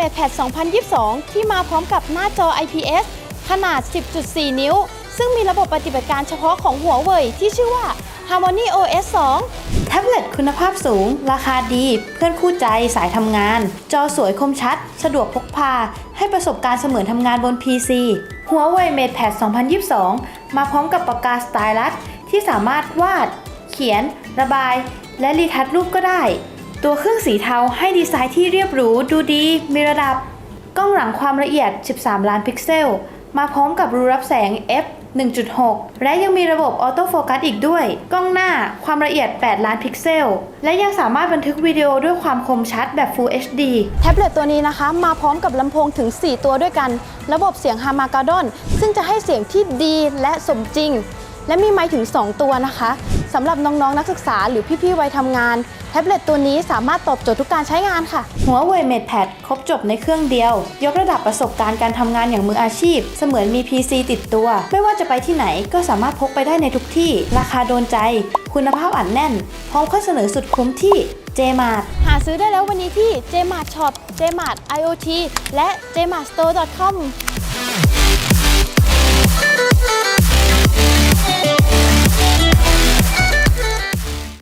MatePad 2022 ที่มาพร้อมกับหน้าจอ IPS ขนาด 10.4 นิ้ว ซึ่งมีระบบปฏิบัติการเฉพาะของหัวเว่ยที่ชื่อว่า Harmony OS 2 แท็บเล็ตคุณภาพสูง ราคาดี เพื่อนคู่ใจสายทำงาน จอสวยคมชัด สะดวกพกพา ให้ประสบการณ์เสมือนทำงานบน PC หัวเว่ย MatePad 2022 มาพร้อมกับปากกาสไตลัสที่สามารถวาด เขียน ระบาย และรีทัชรูปก็ได้ ตัวเครื่องสีเทาให้ดีไซน์ที่เรียบหรูดูดีมีระดับ กล้องหลังความละเอียด 13 ล้านพิกเซล มาพร้อมกับรูรับแสง f 1.6 และยังมีระบบออโต้โฟกัสอีกด้วย กล้องหน้าความละเอียด 8 ล้านพิกเซล และยังสามารถบันทึกวิดีโอด้วยความคมชัดแบบ Full HD แท็บเล็ตตัวนี้นะคะ มาพร้อมกับลำโพงถึง 4 ตัวด้วยกัน ระบบเสียง h a r m a g e d d o n ซึ่งจะให้เสียงที่ดีและสมจริง และมีไมค์ถึง 2 ตัวนะคะ สำหรับน้องๆนักศึกษาหรือพี่ๆวัยทำงาน แท็บเล็ตตัวนี้สามารถตอบโจทย์ทุกการใช้งานค่ะ หัวเว่ย MatePad ครบจบในเครื่องเดียว ยกระดับประสบการณ์การทำงานอย่างมืออาชีพ เสมือนมี PC ติดตัว ไม่ว่าจะไปที่ไหนก็สามารถพกไปได้ในทุกที่ ราคาโดนใจ คุณภาพอันแน่น พร้อมข้อเสนอสุดคุ้มที่ JMart หาซื้อได้แล้ววันนี้ที่ JMart Shop JMart IoT และ JMartStore.com